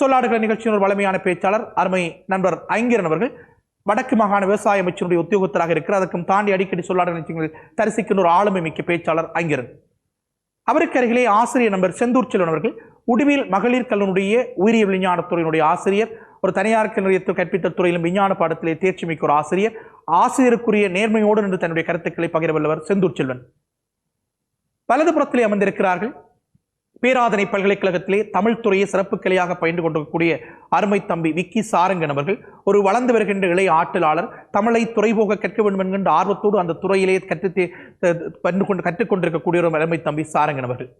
சொல்லாடுகிற நிகழ்ச்சியின் ஒரு வலிமையான பேச்சாளர் அருமை நண்பர் ஐங்கிரன் அவர்கள். வடக்கு மாகாண விவசாய அமைச்சருடைய உத்தியோகத்தராக இருக்கிறார். அதற்கும் தாண்டி அடிக்கடி சொல்லாடுகிற நிகழ்ச்சிகளில் தரிசிக்கின்ற ஒரு ஆளுமை மிக்க பேச்சாளர் ஐங்கிரன். அவருக்கு அருகிலே ஆசிரியர் நண்பர் செந்தூர் செல்வன் அவர்கள் உடுவில் மகளிர் கல்லூரிய உயிரிய விஞ்ஞானத்துறையினுடைய ஆசிரியர் ஒரு தனியார் கல்லூரியத்தில் கற்பித்தல் துறையிலும் விஞ்ஞான பாடத்திலே தேர்ச்சி மிக்க ஒரு ஆசிரியர் ஆசிரியருக்குரிய நேர்மையோடு நின்று தன்னுடைய கருத்துக்களை பகிரவல்லவர் செந்தூர் செல்வன். வலதுபுறத்திலே அமர்ந்திருக்கிறார்கள். பேராதனை பல்கலைக்கழகத்திலே தமிழ் துறையை சிறப்பு கிளையாக பயின்று கொண்டிருக்கக்கூடிய அருமை தம்பி விக்கி சாரங்கன் அவர்கள் ஒரு வளர்ந்து வருகின்ற இளைய ஆற்றலாளர் தமிழை துறைபோக கற்க வேண்டும் என்கின்ற ஆர்வத்தோடு அந்த துறையிலே கற்று கொண்டு கற்றுக்கொண்டிருக்கக்கூடிய ஒரு அருமை தம்பி சாரங்கன் அவர்கள்.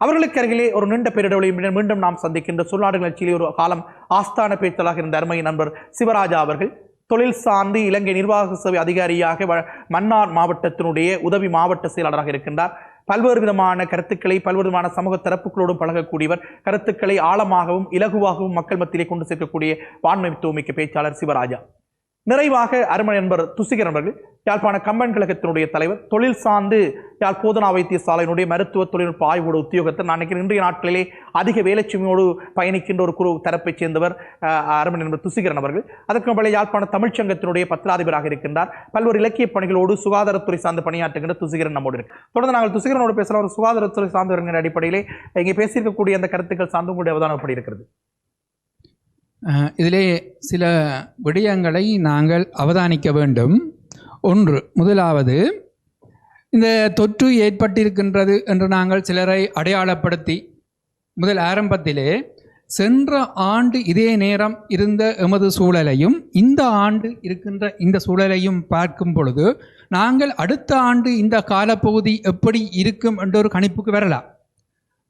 அவர்களுக்கு அருகிலே ஒரு நீண்ட பேரிடவளையும் மீண்டும் நாம் சந்திக்கின்ற சொல்லாடு நிகழ்ச்சியிலே ஒரு காலம் ஆஸ்தான பேச்சலாக இருந்த அருமை நண்பர் சிவராஜா அவர்கள் தொழில் சார்ந்து இலங்கை நிர்வாக சேவை அதிகாரியாக வ- மன்னார் மாவட்டத்தினுடைய உதவி மாவட்ட செயலாளராக இருக்கின்றார். பல்வேறு விதமான கருத்துக்களை பல்வேறு விதமான சமூக தரப்புகளோடும் பழகக்கூடியவர். கருத்துக்களை ஆழமாகவும் இலகுவாகவும் மக்கள் மத்தியிலே கொண்டு சேர்க்கக்கூடிய வான்மைத்துவமிக்க பேச்சாளர் சிவராஜா. நிறைவாக அருமை நண்பர் துசிகரன் அவர்கள் யாழ்ப்பாண கம்பன் கழகத்தினுடைய தலைவர் தொழில் சார்ந்து யாழ் போதனா வைத்தியசாலையினுடைய மருத்துவ தொழில்நுட்ப ஆய்வோட உத்தியோகத்தை நான் நினைக்கிறேன் இன்றைய நாட்களிலே அதிக வேலைச்சுமையோடு பயணிக்கின்ற ஒரு குழு தரப்பைச் சேர்ந்தவர் அருமை நண்பர் துசிகரன் அவர்கள் அதற்கு மேலே யாழ்ப்பாண தமிழ்ச்சங்கத்தினுடைய பத்திராதிபராக இருக்கின்றார். பல்வேறு இலக்கிய பணிகளோடு சுகாதாரத்துறை சார்ந்து பணியாற்றுகின்ற துசிகரன் நம்மோடு இருக்கு. தொடர்ந்து நாங்கள் துசிகரனோடு பேசலாம். ஒரு சுகாதாரத்துறை சார்ந்தவர்களின் அடிப்படையிலே இங்கே பேசியிருக்கக்கூடிய அந்த கருத்துக்கள் சார்ந்து உங்களுடைய அவதானப்படி இருக்கிறது. இதிலே சில விடயங்களை நாங்கள் அவதானிக்க வேண்டும். ஒன்று முதலாவது இந்த தொற்று ஏற்பட்டிருக்கின்றது என்று நாங்கள் சிலரை அடையாளப்படுத்தி முதல் ஆரம்பத்திலே சென்ற ஆண்டு இதே நேரம் இருந்த எமது சூழலையும் இந்த ஆண்டு இருக்கின்ற இந்த சூழலையும் பார்க்கும் பொழுது நாங்கள் அடுத்த ஆண்டு இந்த காலப்பகுதி எப்படி இருக்கும் என்ற ஒரு கணிப்புக்கு வரலாம்.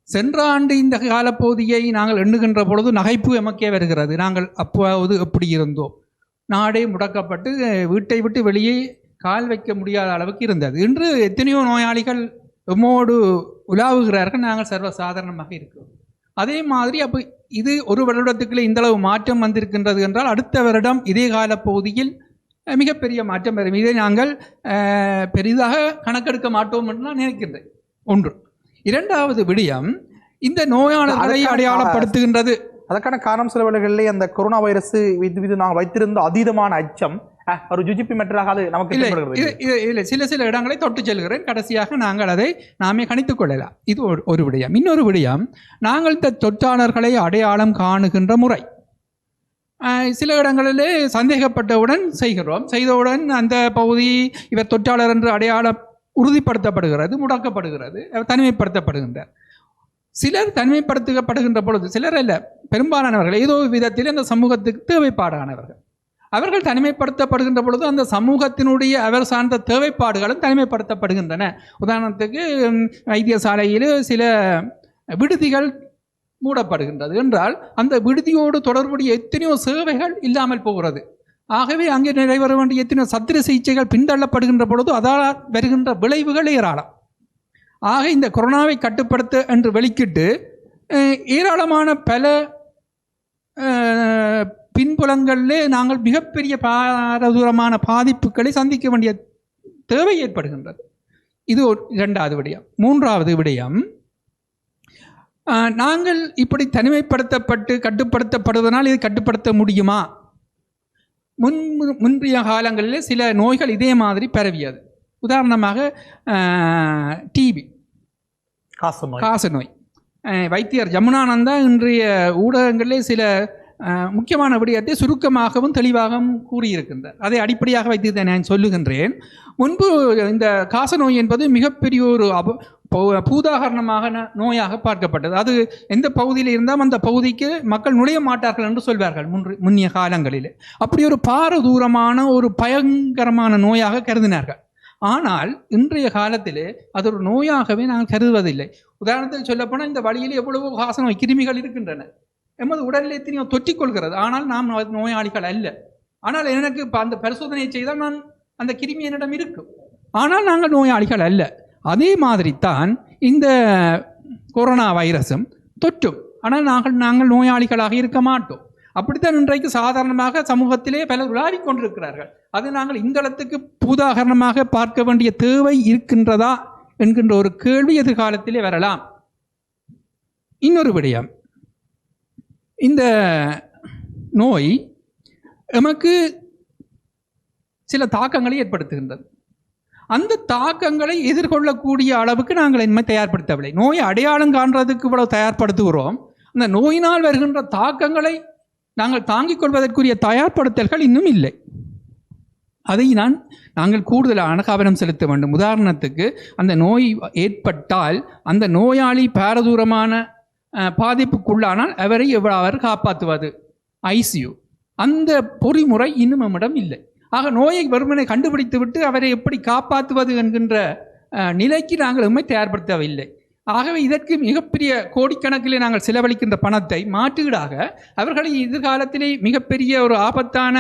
சென்ற ஆண்டு இந்த காலப்பகுதியை நாங்கள் எண்ணுகின்ற பொழுது நகைப்பு எமக்கே வருகிறது. நாங்கள் அப்போது எப்படி இருந்தோம்? நாடே முடக்கப்பட்டு வீட்டை விட்டு வெளியே கால் வைக்க முடியாத அளவுக்கு இருந்தது. இன்று எத்தனையோ நோயாளிகள் எம்மோடு உலாவுகிறார்கள். நாங்கள் சர்வசாதாரணமாக இருக்கிறோம். அதே மாதிரி அப்போ இது ஒரு வருடத்துக்குள்ளே இந்தளவு மாற்றம் வந்திருக்கின்றது என்றால் அடுத்த வருடம் இதே காலப்பகுதியில் அஹ், மிகப்பெரிய மாற்றம் வரும். இதை நாங்கள் பெரிதாக கணக்கெடுக்க மாட்டோம் என்று நான் நினைக்கின்றேன். ஒன்று. இரண்டாவது விடயம் இந்த நோயாளர்களை அடையாளப்படுத்துகின்றது. அதற்கான காரணம் சில வேளைகளிலே அந்த கொரோனா வைரஸ் இது இது நாங்கள் வைத்திருந்த அதீதமான அச்சம். ஒரு ஜுஜிப்பி மெட்டராக அது நமக்கு இல்லை இல்லை சில சில இடங்களை தொட்டு செல்கிறேன். கடைசியாக நாங்கள் அதை நாமே கணித்துக் கொள்ளலாம். இது ஒரு ஒரு விடயம். இன்னொரு விடயம் நாங்கள் இந்த தொற்றாளர்களை அடையாளம் காணுகின்ற முறை. சில இடங்களிலே சந்தேகப்பட்டவுடன் செய்கிறோம். செய்தவுடன் அந்த பகுதி இவர் தொற்றாளர் என்று அடையாளம் உறுதிப்படுத்தப்படுகிறது முடக்கப்படுகிறது தனிமைப்படுத்தப்படுகின்றார். சிலர் தனிமைப்படுத்தப்படுகின்ற பொழுது சிலர் அல்ல பெரும்பாலானவர்கள் ஏதோ விதத்தில் அந்த சமூகத்துக்கு தேவைப்பாடானவர்கள். அவர்கள் தனிமைப்படுத்தப்படுகின்ற பொழுது அந்த சமூகத்தினுடைய அவர் சார்ந்த தேவைப்பாடுகளும் தனிமைப்படுத்தப்படுகின்றன. உதாரணத்துக்கு வைத்தியசாலையில் சில விடுதிகள் மூடப்படுகின்றது என்றால் அந்த விடுதியோடு தொடர்புடைய எத்தனையோ சேவைகள் இல்லாமல் போகிறது. ஆகவே அங்கே நடைபெற வேண்டிய எத்தனை சத்திர சிகிச்சைகள் பின்தள்ளப்படுகின்ற பொழுது அதால் வருகின்ற விளைவுகள் ஏராளம். ஆக இந்த கொரோனாவை கட்டுப்படுத்த என்று வெளிக்கிட்டு ஏராளமான பல பின்புலங்களிலே நாங்கள் மிகப்பெரிய பாரதூரமான பாதிப்புகளை சந்திக்க வேண்டிய தேவை ஏற்படுகின்றது. இது ஒரு இரண்டாவது விடயம். மூன்றாவது விடயம் நாங்கள் இப்படி தனிமைப்படுத்தப்பட்டு கட்டுப்படுத்தப்படுவதனால் இதை கட்டுப்படுத்த முடியுமா? முன் முன்றைய காலங்களில் சில நோய்கள் இதே மாதிரி பரவியது. உதாரணமாக டிபி காசு நோய் காச நோய் வைத்தியர் ஜமுனானந்தா இன்றைய ஊடகங்களிலே சில முக்கியமான விடயத்தை சுருக்கமாகவும் தெளிவாகவும் கூறியிருக்கின்றார். அதை அடிப்படையாக வைத்து நான் சொல்லுகின்றேன். முன்பு இந்த காச நோய் என்பது மிகப்பெரிய ஒரு அப பூதாகரணமாக ந- நோயாக பார்க்கப்பட்டது. அது எந்த பகுதியில் இருந்தால் அந்த பகுதிக்கு மக்கள் நுழைய மாட்டார்கள் என்று சொல்வார்கள் முன்று முன்னிய காலங்களில். அப்படி ஒரு பாரதூரமான ஒரு பயங்கரமான நோயாக கருதினார்கள். ஆனால் இன்றைய காலத்தில் அது ஒரு நோயாகவே நாங்கள் கருதுவதில்லை. உதாரணத்தில் சொல்லப்போனால் இந்த வழியில் எவ்வளவோ காச நோய் கிருமிகள் இருக்கின்றன. எமது உடலில் எத்தனையோ தொற்றிக்கொள்கிறது. ஆனால் நாம் நோயாளிகள் அல்ல. ஆனால் எனக்கு இப்போ அந்த பரிசோதனையை செய்தால் நான் அந்த கிருமி என்னிடம் இருக்கும். ஆனால் நாங்கள் நோயாளிகள் அல்ல. அதே மாதிரி தான் இந்த கொரோனா வைரஸும் தொற்றும். ஆனால் நாங்கள் நாங்கள் நோயாளிகளாக இருக்க மாட்டோம். அப்படித்தான் இன்றைக்கு சாதாரணமாக சமூகத்திலே பலர் விளையாடிக் கொண்டிருக்கிறார்கள். அது நாங்கள் இந்தளத்துக்கு புதாகரணமாக பார்க்க வேண்டிய தேவை இருக்கின்றதா என்கின்ற ஒரு கேள்வி எதிர்காலத்திலே வரலாம். இன்னொரு விடயம். இந்த நோய் எமக்கு சில தாக்கங்களை ஏற்படுத்துகின்றது. அந்த தாக்கங்களை எதிர்கொள்ளக்கூடிய அளவுக்கு நாங்கள் இனிமேல் தயார்படுத்தவில்லை. நோயை அடையாளம் காண்றதுக்கு இவ்வளவு தயார்படுத்துகிறோம். அந்த நோயினால் வருகின்ற தாக்கங்களை நாங்கள் தாங்கிக் கொள்வதற்குரிய தயார்படுத்தல்கள் இன்னும் இல்லை. அதை நான் நாங்கள் கூடுதலான கவனம் செலுத்த வேண்டும். உதாரணத்துக்கு அந்த நோய் ஏற்பட்டால் அந்த நோயாளி பாரதூரமான பாதிப்புக்குள்ளானால் அவரை அவர் காப்பாற்றுவது ஐசியூ. அந்த பொறிமுறை இன்னும் நம்மிடம் இல்லை. ஆக நோயை வருமனை கண்டுபிடித்து விட்டு அவரை எப்படி காப்பாற்றுவது என்கின்ற நிலைக்கு நாங்கள் உண்மை தயார்படுத்தவில்லை. ஆகவே இதற்கு மிகப்பெரிய கோடிக்கணக்கில் நாங்கள் செலவழிக்கின்ற பணத்தை மாற்றீடாக அவர்களை எதிர்காலத்திலே மிகப்பெரிய ஒரு ஆபத்தான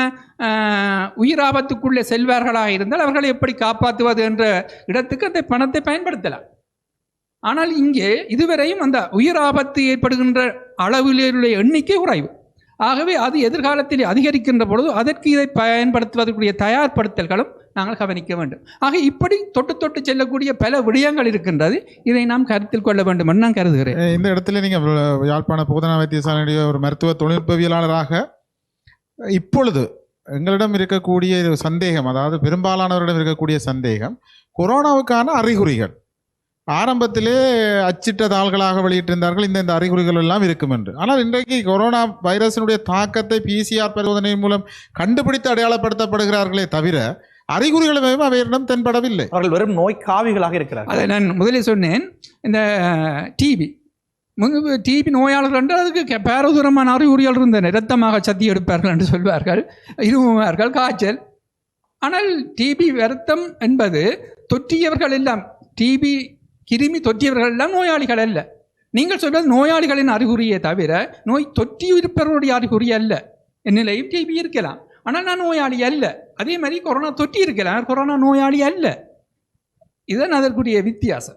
உயிராபத்துக்குள்ளே செல்வார்களாக இருந்தால் அவர்களை எப்படி காப்பாற்றுவது என்ற இடத்துக்கு அந்த பணத்தை பயன்படுத்தலாம். ஆனால் இங்கே இதுவரையும் அந்த உயிர் ஆபத்து ஏற்படுகின்ற அளவிலுள்ள எண்ணிக்கை குறைவு. ஆகவே அது எதிர்காலத்தில் அதிகரிக்கின்ற பொழுது அதற்கு இதை பயன்படுத்துவதற்குரிய தயார்படுத்தல்களும் நாங்கள் கவனிக்க வேண்டும். ஆக இப்படி தொட்டு தொட்டு செல்லக்கூடிய பல விடயங்கள் இருக்கின்றது. இதை நாம் கருத்தில் கொள்ள வேண்டும் என்று நான் கருதுகிறேன். இந்த இடத்துல நீங்கள் யாழ்ப்பாண போதனா வைத்தியசாலையுடைய ஒரு மருத்துவ தொழில்நுட்பவியலாளராக இப்பொழுது எங்களிடம் இருக்கக்கூடிய ஒரு சந்தேகம் அதாவது பெரும்பாலானவரிடம் இருக்கக்கூடிய சந்தேகம் கொரோனாவுக்கான அறிகுறிகள். ஆரம்பத்திலே அச்சிட்ட தாள்களாக வெளியிட்டிருந்தார்கள். இந்த இந்த அறிகுறிகள் எல்லாம் இருக்கும் என்று. ஆனால் இன்றைக்கு கொரோனா வைரஸினுடைய தாக்கத்தை பிசிஆர் பரிசோதனை மூலம் கண்டுபிடித்து அடையாளப்படுத்தப்படுகிறார்களே தவிர அறிகுறிகள் எதுவும் அவையிடம் தென்படவில்லை. அவர்கள் வெறும் நோய் காவிகளாக இருக்கிறார்கள். அதை நான் முதலில் சொன்னேன். இந்த டிபி டிபி நோயாளர்கள் என்று அதுக்கு பாரதூரமான அறிகுறிகள் இருந்தன. இரத்தமாக சத்தி எடுப்பார்கள் என்று சொல்வார்கள். இருமுவார்கள் காய்ச்சல். ஆனால் டிபி வருத்தம் என்பது தொற்றியவர்கள் எல்லாம் டிபி கிருமி தொற்றியவர்கள் எல்லாம் நோயாளிகள் அல்ல. நீங்கள் சொல்வது நோயாளிகளின் அறிகுறியே தவிர நோய் தொற்றி இருப்பவருடைய அறிகுறி அல்ல. என்னிலையும் டிபி இருக்கலாம். ஆனால் நான் நோயாளி அல்ல. அதே மாதிரி கொரோனா தொற்றி இருக்கலாம் கொரோனா நோயாளி அல்ல. இதுதான் அதற்குரிய வித்தியாசம்.